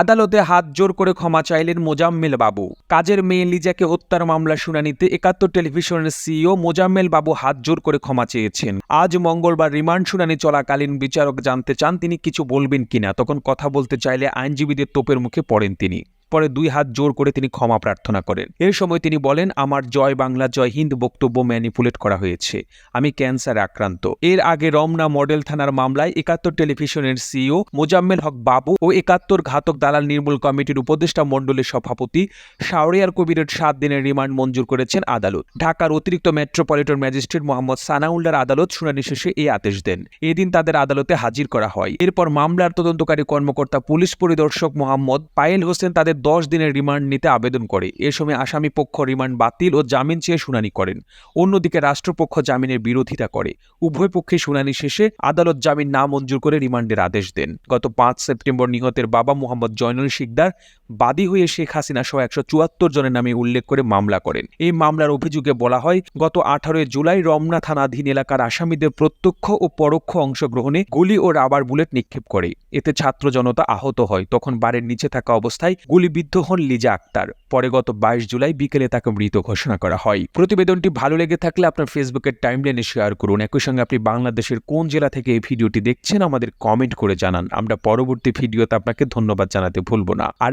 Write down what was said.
আদালতে হাত জোর করে ক্ষমা চাইলেন মোজাম্মেল বাবু। কাজের মেয়ে লিজাকে হত্যার মামলা শুনানিতে একাত্তর টেলিভিশনের সিইও মোজাম্মেল বাবু হাত জোর করে ক্ষমা চেয়েছেন। আজ মঙ্গলবার রিমান্ড শুনানি চলাকালীন বিচারক জানতে চান তিনি কিছু বলবেন কিনা। তখন কথা বলতে চাইলে আইনজীবীদের তোপের মুখে পড়েন তিনি। পরে দুই হাত জোর করে তিনি ক্ষমা প্রার্থনা করেন। এর সময় তিনি বলেন, আমার জয় বাংলা, জয় হিন্দ বক্তব্য ম্যানিপুলেট করা হয়েছে। আমি ক্যান্সারে আক্রান্ত। এর আগে রমনা মডেল থানার মামলায় একাত্তর টেলিভিশনের সিইও মোজাম্মেল হক বাবু ও একাত্তর ঘাতক দালাল নির্মূল কমিটির উপদেষ্টা মণ্ডলের সভাপতি শাওরিয়ার কবিরের সাত দিনের রিমান্ড মঞ্জুর করেছেন আদালত। ঢাকার অতিরিক্ত মেট্রোপলিটন ম্যাজিস্ট্রেট মোহাম্মদ সানাউল্লার আদালত শুনানি শেষে এই আদেশ দেন। এদিন তাদের আদালতে হাজির করা হয়। এরপর মামলার তদন্তকারী কর্মকর্তা, পুলিশ পরিদর্শক মোহাম্মদ পায়েল হোসেন তাদের দশ দিনের রিমান্ড নিতে আবেদন করে। এ সময় আসামি পক্ষ রিমান্ড বাতিল ও জামিন চেয়ে শুনানি করেন। অন্যদিকে রাষ্ট্রপক্ষ জামিনের বিরোধিতা করে। উভয় পক্ষে শুনানি শেষে আদালত জামিন না মঞ্জুর করে রিমান্ডের আদেশ দেন। গত পাঁচ সেপ্টেম্বর নিহতের বাবা মোহাম্মদ জয়নুল শিকদার বাদী হয়ে শেখ হাসিনা সহ একশো চুয়াত্তর জনের নামে উল্লেখ করে মামলা করেন। এই মামলার অভিযোগে বলা হয়, গত আঠারোই জুলাই রমনা থানাধীন এলাকার আসামিদের প্রত্যক্ষ ও পরোক্ষ অংশগ্রহণে গুলি ও রাবার বুলেট নিক্ষেপ করে। এতে ছাত্র জনতা আহত হয়। তখন বাড়ির নিচে থাকা অবস্থায় গুলিবিদ্ধ হন লিজা আক্তার। পরে গত বাইশ জুলাই বিকেলে তাকে মৃত ঘোষণা করা হয়। প্রতিবেদনটি ভালো লেগে থাকলে আপনার ফেসবুকের টাইমলাইনে শেয়ার করুন। একই সঙ্গে আপনি বাংলাদেশের কোন জেলা থেকে এই ভিডিওটি দেখছেন, আমাদের কমেন্ট করে জানান। আমরা পরবর্তী ভিডিওতে আপনাকে ধন্যবাদ জানাতে ভুলব না। আর